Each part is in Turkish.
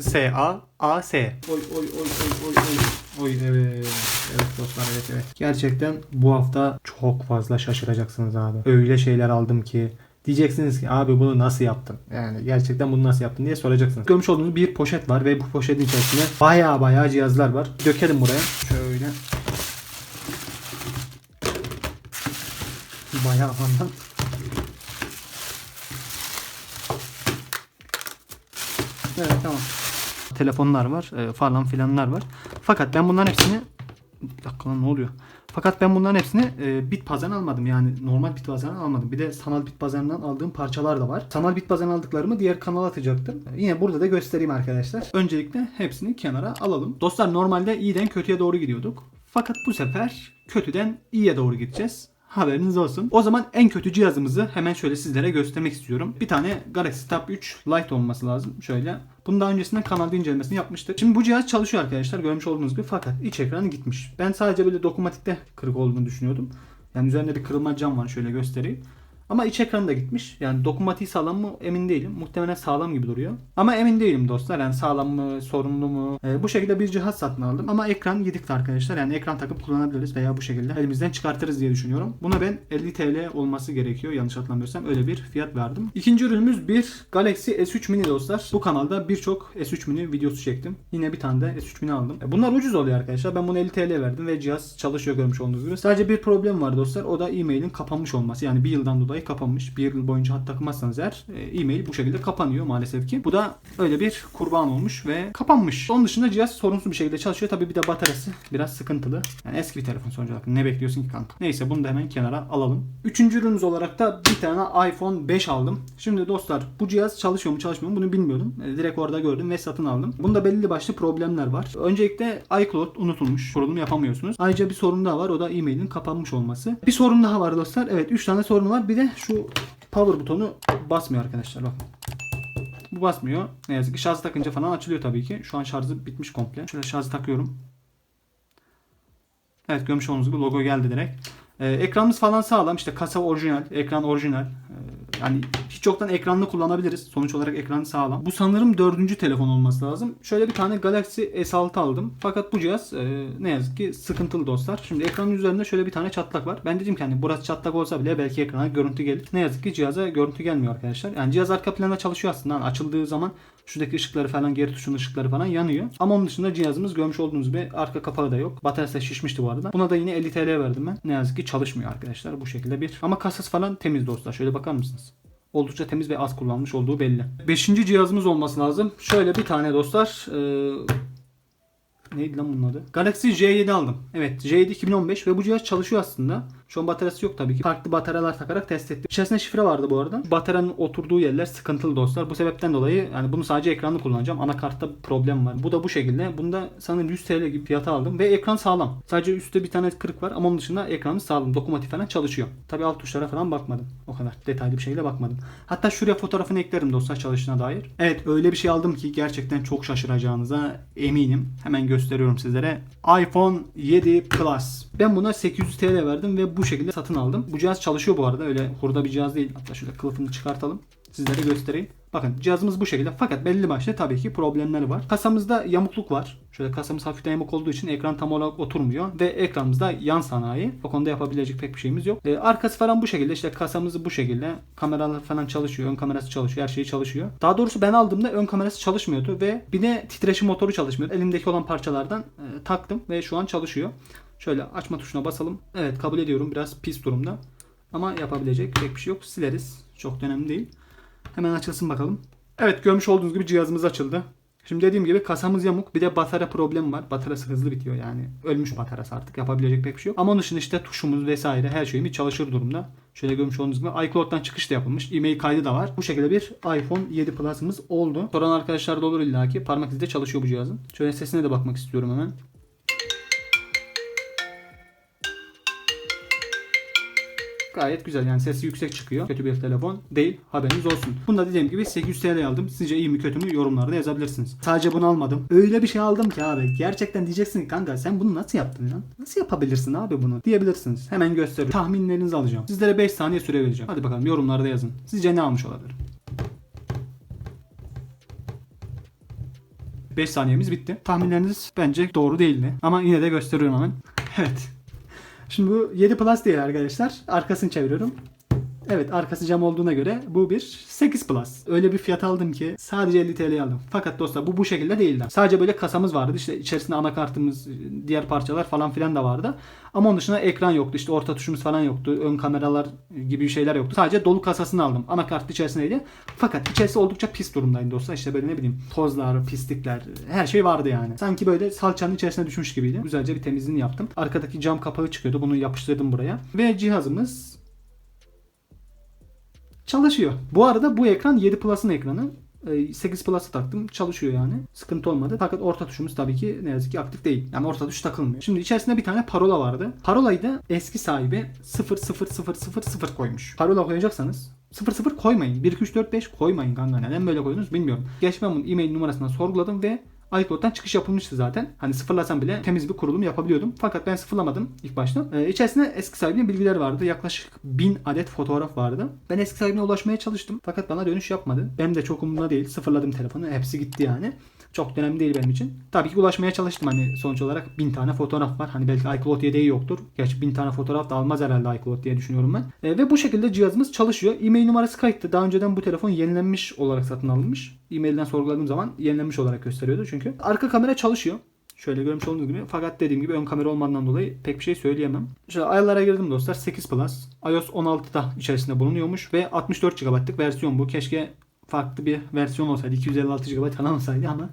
S A A S. Oy oy oy oy oy oy. Oy evet. Evet dostlar evet evet. Gerçekten bu hafta çok fazla şaşıracaksınız abi. Öyle şeyler aldım ki Diyeceksiniz ki abi bunu nasıl yaptın? Yani gerçekten bunu nasıl yaptın diye soracaksınız. Görmüş olduğunuz bir poşet var ve bu poşetin içerisinde baya baya cihazlar var. Dökelim buraya. Şöyle. Bayağı anlam. Evet tamam. Telefonlar var e, falan filanlar var. Fakat ben bunların hepsini bir dakika lan ne oluyor? Fakat ben bunların hepsini e, bit pazarından almadım. Yani normal bit pazarından almadım. Bir de sanal bit pazarından aldığım parçalar da var. Sanal bit pazarından aldıklarımı diğer kanala atacaktım. E, Yine burada da göstereyim arkadaşlar. Öncelikle hepsini kenara alalım. Dostlar normalde iyiden kötüye doğru gidiyorduk. Fakat bu sefer kötüden iyiye doğru gideceğiz. Haberiniz olsun. O zaman en kötü cihazımızı hemen şöyle sizlere göstermek istiyorum. Bir tane Galaxy Tab 3 Lite olması lazım. Şöyle. Bunu daha öncesinden kanalda incelemesini yapmıştık. Şimdi bu cihaz çalışıyor arkadaşlar. Görmüş olduğunuz gibi fakat iç ekranı gitmiş. Ben sadece böyle dokunmatikte kırık olduğunu düşünüyordum. Yani üzerinde bir kırılma cam var. Şöyle göstereyim. Ama iç ekranı da gitmiş. Yani dokunmatiği sağlam mı emin değilim. Muhtemelen sağlam gibi duruyor. Ama emin değilim dostlar. Yani sağlam mı, sorunlu mu? Ee, bu şekilde bir cihaz satın aldım. Ama ekran gidikti arkadaşlar. Yani ekran takıp kullanabiliriz veya bu şekilde elimizden çıkartırız diye düşünüyorum. Buna ben 50 TL olması gerekiyor. Yanlış hatırlamıyorsam öyle bir fiyat verdim. İkinci ürünümüz bir Galaxy S3 Mini dostlar. Bu kanalda birçok S3 Mini videosu çektim. Yine bir tane de S3 Mini aldım. E, Bunlar ucuz oluyor arkadaşlar. Ben bunu 50 TL verdim ve cihaz çalışıyor görmüş olduğunuz gibi. Sadece bir problem var dostlar. O da e-mailin kapanmış olması. Yani bir yıldan dolayı kapanmış. Bir yıl boyunca hat takmazsanız eğer e, e-mail bu şekilde kapanıyor maalesef ki. Bu da öyle bir kurban olmuş ve kapanmış. Onun dışında cihaz sorunsuz bir şekilde çalışıyor. Tabii bir de bataryası biraz sıkıntılı. Yani eski bir telefon sonuç olarak. Ne bekliyorsun ki kanka? Neyse bunu da hemen kenara alalım. Üçüncü ürünümüz olarak da bir tane iPhone 5 aldım. Şimdi dostlar bu cihaz çalışıyor mu çalışmıyor mu bunu bilmiyordum. E, direkt orada gördüm ve satın aldım. Bunda belli başlı problemler var. Öncelikle iCloud unutulmuş. Kurulum yapamıyorsunuz. Ayrıca bir sorun daha var. O da e-mailin kapanmış olması. Bir sorun daha var dostlar. Evet 3 tane sorun var. Bir de şu power butonu basmıyor arkadaşlar. Bakın. Bu basmıyor. Ne yazık ki şarj takınca falan açılıyor tabii ki. Şu an şarjı bitmiş komple. Şöyle şarjı takıyorum. Evet görmüş olduğunuz gibi logo geldi direkt. Ee, ekranımız falan sağlam. İşte kasa orijinal, ekran orijinal. Ee, yani hiç yoktan ekranlı kullanabiliriz. Sonuç olarak ekran sağlam. Bu sanırım dördüncü telefon olması lazım. Şöyle bir tane Galaxy S6 aldım. Fakat bu cihaz e, ne yazık ki sıkıntılı dostlar. Şimdi ekranın üzerinde şöyle bir tane çatlak var. Ben dedim ki hani burası çatlak olsa bile belki ekrana görüntü gelir. Ne yazık ki cihaza görüntü gelmiyor arkadaşlar. Yani cihaz arka planda çalışıyor aslında. Yani açıldığı zaman Şuradaki ışıkları falan geri tuşun ışıkları falan yanıyor. Ama onun dışında cihazımız görmüş olduğunuz gibi arka kapağı da yok. Bataryası şişmişti bu arada. Buna da yine 50 TL verdim ben. Ne yazık ki çalışmıyor arkadaşlar bu şekilde bir. Ama kasası falan temiz dostlar. Şöyle bakar mısınız? Oldukça temiz ve az kullanmış olduğu belli. Beşinci cihazımız olması lazım. Şöyle bir tane dostlar. Ee, Neydi lan bunun adı? Galaxy J7 aldım. Evet J7 2015 ve bu cihaz çalışıyor aslında. Şu an bataryası yok tabii ki. Farklı bataryalar takarak test ettim. İçerisinde şifre vardı bu arada. Bataryanın oturduğu yerler sıkıntılı dostlar. Bu sebepten dolayı yani bunu sadece ekranlı kullanacağım. Anakartta problem var. Bu da bu şekilde. Bunda sanırım 100 TL gibi fiyata aldım ve ekran sağlam. Sadece üstte bir tane kırık var ama onun dışında ekranı sağlam. Dokunmatik falan çalışıyor. Tabii alt tuşlara falan bakmadım. O kadar detaylı bir şekilde bakmadım. Hatta şuraya fotoğrafını eklerim dostlar çalıştığına dair. Evet öyle bir şey aldım ki gerçekten çok şaşıracağınıza eminim. Hemen gösteriyorum sizlere. iPhone 7 Plus. Ben buna 800 TL verdim ve bu şekilde satın aldım. Bu cihaz çalışıyor bu arada. Öyle hurda bir cihaz değil. Hatta şöyle kılıfını çıkartalım. Sizlere göstereyim. Bakın cihazımız bu şekilde. Fakat belli başlı tabii ki problemleri var. Kasamızda yamukluk var. Şöyle kasamız hafiften yamuk olduğu için ekran tam olarak oturmuyor. Ve ekranımızda yan sanayi. O konuda yapabilecek pek bir şeyimiz yok. Ee, arkası falan bu şekilde. İşte kasamız bu şekilde. Kameralar falan çalışıyor. Ön kamerası çalışıyor. Her şey çalışıyor. Daha doğrusu ben aldığımda ön kamerası çalışmıyordu. Ve bir de titreşim motoru çalışmıyordu. Elimdeki olan parçalardan e, taktım. Ve şu an çalışıyor. Şöyle açma tuşuna basalım. Evet kabul ediyorum. Biraz pis durumda. Ama yapabilecek pek bir şey yok. Sileriz. Çok önemli değil. Hemen açılsın bakalım. Evet görmüş olduğunuz gibi cihazımız açıldı. Şimdi dediğim gibi kasamız yamuk. Bir de batarya problemi var. Bataryası hızlı bitiyor yani. Ölmüş bataryası artık. Yapabilecek pek bir şey yok. Ama onun dışında işte tuşumuz vesaire her şeyimiz çalışır durumda. Şöyle görmüş olduğunuz gibi iCloud'dan çıkış da yapılmış. E-mail kaydı da var. Bu şekilde bir iPhone 7 Plus'ımız oldu. Soran arkadaşlar da olur illaki. Parmak izi de çalışıyor bu cihazın. Şöyle sesine de bakmak istiyorum hemen. Gayet güzel yani sesi yüksek çıkıyor. Kötü bir telefon değil haberiniz olsun. Bunu da dediğim gibi 800 TL aldım. Sizce iyi mi kötü mü yorumlarda yazabilirsiniz. Sadece bunu almadım. Öyle bir şey aldım ki abi. Gerçekten diyeceksin kanka sen bunu nasıl yaptın lan? Nasıl yapabilirsin abi bunu? Diyebilirsiniz. Hemen gösteriyorum. Tahminlerinizi alacağım. Sizlere 5 saniye süre vereceğim. Hadi bakalım yorumlarda yazın. Sizce ne almış olabilir? 5 saniyemiz bitti. Tahminleriniz bence doğru değildi. Ama yine de gösteriyorum hemen. Evet. Şimdi bu 7 Plus değil arkadaşlar. Arkasını çeviriyorum. Evet arkası cam olduğuna göre bu bir 8 Plus. Öyle bir fiyat aldım ki sadece 50 TL'ye aldım. Fakat dostlar bu bu şekilde değildi. Sadece böyle kasamız vardı. İşte içerisinde anakartımız, diğer parçalar falan filan da vardı. Ama onun dışında ekran yoktu. İşte orta tuşumuz falan yoktu. Ön kameralar gibi şeyler yoktu. Sadece dolu kasasını aldım. Anakart içerisindeydi. Fakat içerisi oldukça pis durumdaydı dostlar. İşte böyle ne bileyim tozlar, pislikler her şey vardı yani. Sanki böyle salçanın içerisine düşmüş gibiydi. Güzelce bir temizliğini yaptım. Arkadaki cam kapağı çıkıyordu. Bunu yapıştırdım buraya. Ve cihazımız çalışıyor. Bu arada bu ekran 7 Plus'ın ekranı. Ee, 8 Plus'a taktım. Çalışıyor yani. Sıkıntı olmadı. Fakat orta tuşumuz tabii ki ne yazık ki aktif değil. Yani orta tuş takılmıyor. Şimdi içerisinde bir tane parola vardı. Parolayı da eski sahibi 00000 koymuş. Parola koyacaksanız 00 koymayın. 1 2 3 4 5 koymayın kanka. Neden böyle koydunuz bilmiyorum. Geç ben bunun e-mail numarasından sorguladım ve iCloud'dan çıkış yapılmıştı zaten. Hani sıfırlasam bile temiz bir kurulum yapabiliyordum. Fakat ben sıfırlamadım ilk başta. Ee, içerisinde eski sahibinin bilgiler vardı. Yaklaşık 1000 adet fotoğraf vardı. Ben eski sahibine ulaşmaya çalıştım. Fakat bana dönüş yapmadı. Benim de çok umurumda değil. Sıfırladım telefonu. Hepsi gitti yani. Çok önemli değil benim için. Tabii ki ulaşmaya çalıştım hani sonuç olarak 1000 tane fotoğraf var. Hani belki iCloud yedeği yoktur. Gerçi 1000 tane fotoğraf da almaz herhalde iCloud diye düşünüyorum ben. E, ve bu şekilde cihazımız çalışıyor. E-mail numarası kayıttı. Daha önceden bu telefon yenilenmiş olarak satın alınmış. E-mailden sorguladığım zaman yenilenmiş olarak gösteriyordu çünkü. Arka kamera çalışıyor. Şöyle görmüş olduğunuz gibi. Fakat dediğim gibi ön kamera olmadığından dolayı pek bir şey söyleyemem. Şöyle ayarlara girdim dostlar. 8 Plus. iOS 16'da içerisinde bulunuyormuş. Ve 64 GB'lık versiyon bu. Keşke farklı bir versiyon olsaydı. 256 GB falan olsaydı ama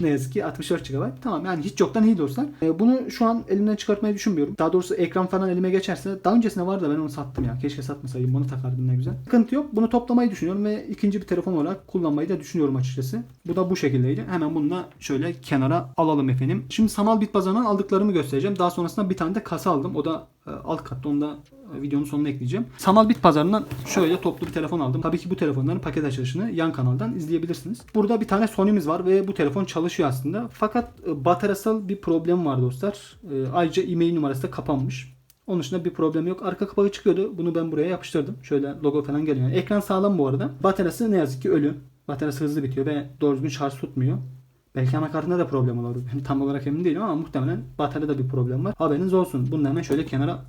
ne yazık ki 64 GB. Tamam yani hiç yoktan iyi dostlar. Ee, bunu şu an elimden çıkartmayı düşünmüyorum. Daha doğrusu ekran falan elime geçerse daha öncesinde vardı da ben onu sattım ya. Keşke satmasaydım. Bunu takardım ne güzel. Sıkıntı yok. Bunu toplamayı düşünüyorum ve ikinci bir telefon olarak kullanmayı da düşünüyorum açıkçası. Bu da bu şekildeydi. Hemen bunu da şöyle kenara alalım efendim. Şimdi Samal Bit Pazarı'ndan aldıklarımı göstereceğim. Daha sonrasında bir tane de kasa aldım. O da e, alt katta. Onu da e, videonun sonuna ekleyeceğim. Samal Bit Pazarı'ndan şöyle toplu bir telefon aldım. Tabii ki bu telefonların paket açılışını yan kanaldan izleyebilirsiniz. Burada bir tane Sony'miz var ve bu telefon çalışıyor aslında. Fakat e, bataryasal bir problem var dostlar. E, Ayrıca e-mail numarası da kapanmış. Onun dışında bir problem yok. Arka kapağı çıkıyordu. Bunu ben buraya yapıştırdım. Şöyle logo falan geliyor. Ekran sağlam bu arada. Bataryası ne yazık ki ölü. Bataryası hızlı bitiyor ve doğru düzgün şarj tutmuyor. Belki anakartında da problem olabilir. Tam olarak emin değilim ama muhtemelen bataryada bir problem var. Haberiniz olsun. Bunu hemen şöyle kenara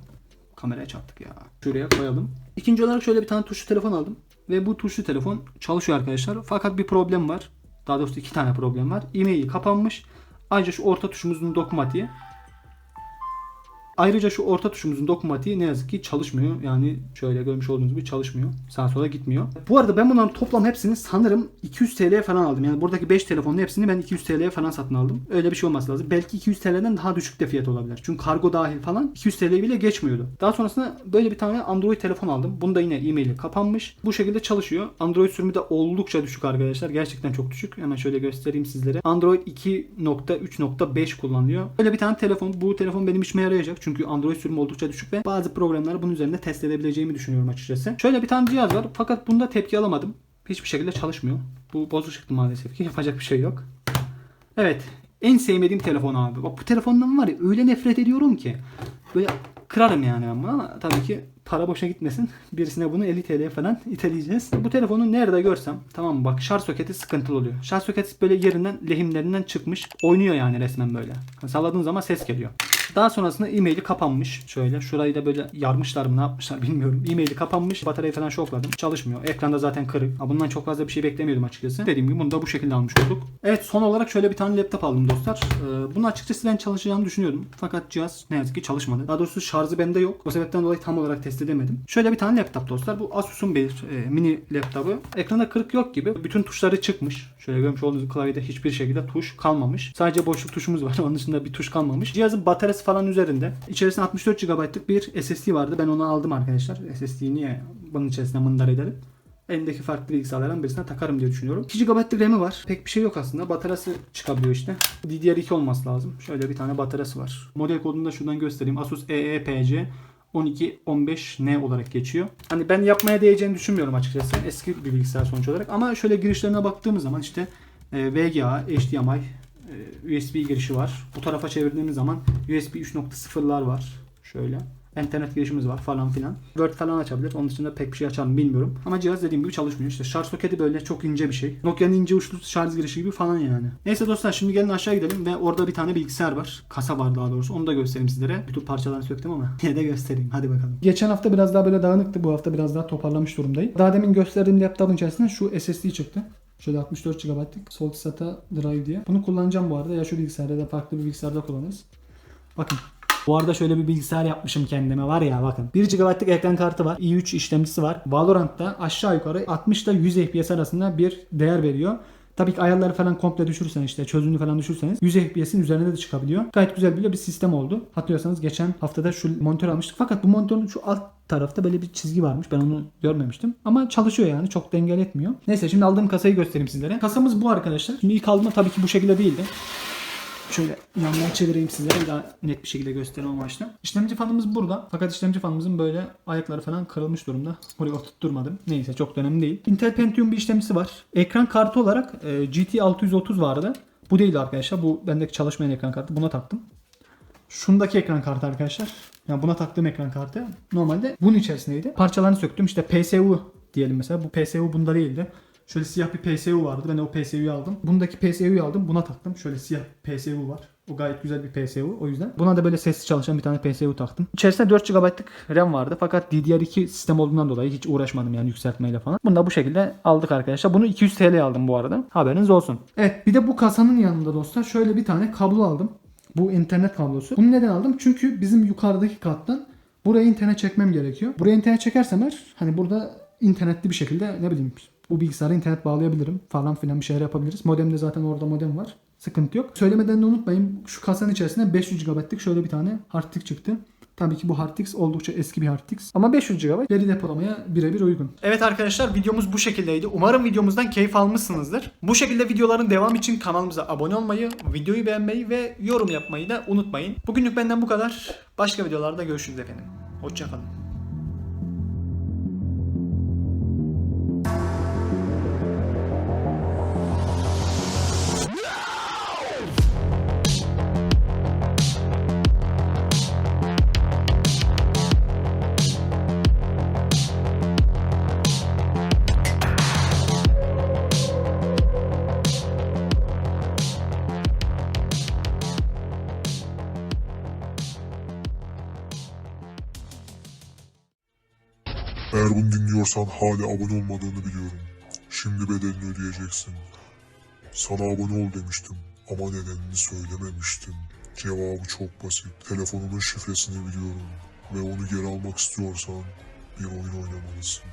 kameraya çarptık ya. Şuraya koyalım. İkinci olarak şöyle bir tane tuşlu telefon aldım. Ve bu tuşlu telefon çalışıyor arkadaşlar. Fakat bir problem var. Daha doğrusu iki tane problem var. E-maili kapanmış. Ayrıca şu orta tuşumuzun dokunmatiği Ayrıca şu orta tuşumuzun dokunmatiği ne yazık ki çalışmıyor. Yani şöyle görmüş olduğunuz gibi çalışmıyor. Sağa sola gitmiyor. Bu arada ben bunların toplam hepsini sanırım 200 TL'ye falan aldım. Yani buradaki 5 telefonun hepsini ben 200 TL'ye falan satın aldım. Öyle bir şey olması lazım. Belki 200 TL'den daha düşük de fiyat olabilir. Çünkü kargo dahil falan 200 TL bile geçmiyordu. Daha sonrasında böyle bir tane Android telefon aldım. Bunda yine e-maili kapanmış. Bu şekilde çalışıyor. Android sürümü de oldukça düşük arkadaşlar. Gerçekten çok düşük. Hemen şöyle göstereyim sizlere. Android 2.3.5 kullanılıyor. Böyle bir tane telefon. Bu telefon benim işime yarayacak. Çünkü Android sürümü oldukça düşük ve bazı programları bunun üzerinde test edebileceğimi düşünüyorum açıkçası. Şöyle bir tane cihaz var fakat bunda tepki alamadım. Hiçbir şekilde çalışmıyor. Bu bozuk çıktı maalesef ki. Yapacak bir şey yok. Evet. En sevmediğim telefon abi. Bak bu telefondan var ya öyle nefret ediyorum ki. Böyle kırarım yani ben bunu ama tabii ki para boşa gitmesin. Birisine bunu 50 TL'ye falan iteleyeceğiz. Bu telefonu nerede görsem tamam bak şarj soketi sıkıntılı oluyor. Şarj soketi böyle yerinden lehimlerinden çıkmış. Oynuyor yani resmen böyle. Salladığın zaman ses geliyor. Daha sonrasında e-maili kapanmış. Şöyle şurayı da böyle yarmışlar mı ne yapmışlar bilmiyorum. E-maili kapanmış. Bataryayı falan şokladım. Çalışmıyor. Ekranda zaten kırık. Ha, Bundan çok fazla bir şey beklemiyordum açıkçası. Dediğim gibi bunu da bu şekilde almış olduk. Evet son olarak şöyle bir tane laptop aldım dostlar. Ee, bunu açıkçası ben çalışacağını düşünüyordum. Fakat cihaz ne yazık ki çalışmadı. Daha doğrusu şarjı bende yok. O sebepten dolayı tam olarak test edemedim. Şöyle bir tane laptop dostlar. Bu Asus'un bir e, mini laptopu. Ekranda kırık yok gibi. Bütün tuşları çıkmış. Şöyle görmüş olduğunuz klavyede hiçbir şekilde tuş kalmamış. Sadece boşluk tuşumuz var. Onun dışında bir tuş kalmamış. Cihazın bataryası falan üzerinde. İçerisinde 64 GB'lık bir SSD vardı. Ben onu aldım arkadaşlar. SSD'yi niye bunun içerisine mındar edelim? Elimdeki farklı bilgisayarlardan birisine takarım diye düşünüyorum. 2 GB'lık RAM'i var. Pek bir şey yok aslında. Bataryası çıkabiliyor işte. DDR2 olması lazım. Şöyle bir tane bataryası var. Model kodunu da şuradan göstereyim. Asus EEPC 1215N olarak geçiyor. Hani ben yapmaya değeceğini düşünmüyorum açıkçası. Eski bir bilgisayar sonuç olarak. Ama şöyle girişlerine baktığımız zaman işte e, VGA, HDMI, USB girişi var. Bu tarafa çevirdiğimiz zaman USB 3.0'lar var. Şöyle. internet girişimiz var falan filan. Word falan açabilir. Onun dışında pek bir şey açar mı bilmiyorum. Ama cihaz dediğim gibi çalışmıyor. İşte şarj soketi böyle çok ince bir şey. Nokia'nın ince uçlu şarj girişi gibi falan yani. Neyse dostlar şimdi gelin aşağı gidelim ve orada bir tane bilgisayar var. Kasa var daha doğrusu. Onu da göstereyim sizlere. Bütün parçalarını söktüm ama yine de göstereyim. Hadi bakalım. Geçen hafta biraz daha böyle dağınıktı. Bu hafta biraz daha toparlamış durumdayım. Daha demin gösterdiğim laptopun içerisinde şu SSD çıktı. Şöyle 64 GB'lık Solid SATA Drive diye. Bunu kullanacağım bu arada. Ya şu bilgisayarda ya da farklı bir bilgisayarda kullanırız. Bakın. Bu arada şöyle bir bilgisayar yapmışım kendime var ya bakın. 1 GB'lık ekran kartı var. i3 işlemcisi var. Valorant'ta aşağı yukarı 60 ile 100 FPS arasında bir değer veriyor. Tabii ki ayarları falan komple düşürürsen işte çözünürlüğü falan düşürseniz 100 FPS'in üzerinde de çıkabiliyor. Gayet güzel bir bir sistem oldu. Hatırlıyorsanız geçen haftada şu monitör almıştık. Fakat bu monitörün şu alt tarafta böyle bir çizgi varmış. Ben onu görmemiştim. Ama çalışıyor yani. Çok dengel etmiyor. Neyse şimdi aldığım kasayı göstereyim sizlere. Kasamız bu arkadaşlar. Şimdi ilk aldığımda tabii ki bu şekilde değildi. Şöyle yandan çevireyim sizlere daha net bir şekilde göstereyim amaçlı. İşlemci fanımız burada. Fakat işlemci fanımızın böyle ayakları falan kırılmış durumda. Buraya oturtturmadım. Neyse çok önemli değil. Intel Pentium bir işlemcisi var. Ekran kartı olarak e, GT 630 vardı. Bu değil arkadaşlar. Bu bendeki çalışmayan ekran kartı. Buna taktım. Şundaki ekran kartı arkadaşlar. Yani buna taktığım ekran kartı. Normalde bunun içerisindeydi. Parçalarını söktüm. İşte PSU diyelim mesela. Bu PSU bunda değildi. Şöyle siyah bir PSU vardı. Ben o PSU'yu aldım. Bundaki PSU'yu aldım. Buna taktım. Şöyle siyah PSU var. O gayet güzel bir PSU. O yüzden. Buna da böyle sesli çalışan bir tane PSU taktım. İçerisinde 4 GB'lık RAM vardı. Fakat DDR2 sistem olduğundan dolayı hiç uğraşmadım yani yükseltmeyle falan. Bunu da bu şekilde aldık arkadaşlar. Bunu 200 TL aldım bu arada. Haberiniz olsun. Evet bir de bu kasanın yanında dostlar şöyle bir tane kablo aldım. Bu internet kablosu. Bunu neden aldım? Çünkü bizim yukarıdaki kattan buraya internet çekmem gerekiyor. Buraya internet çekersem eğer hani burada internetli bir şekilde ne bileyim bu bilgisayara internet bağlayabilirim falan filan bir şeyler yapabiliriz. Modemde zaten orada modem var. Sıkıntı yok. Söylemeden de unutmayın şu kasanın içerisinde 500 GB'lık şöyle bir tane hard çıktı. Tabii ki bu hard oldukça eski bir hard. Ama 500 GB veri depolamaya birebir uygun. Evet arkadaşlar videomuz bu şekildeydi. Umarım videomuzdan keyif almışsınızdır. Bu şekilde videoların devam için kanalımıza abone olmayı, videoyu beğenmeyi ve yorum yapmayı da unutmayın. Bugünlük benden bu kadar. Başka videolarda görüşürüz efendim. Hoşçakalın. Eğer bunu dinliyorsan hala abone olmadığını biliyorum. Şimdi bedelini ödeyeceksin. Sana abone ol demiştim ama nedenini söylememiştim. Cevabı çok basit. Telefonunun şifresini biliyorum ve onu geri almak istiyorsan bir oyun oynamalısın.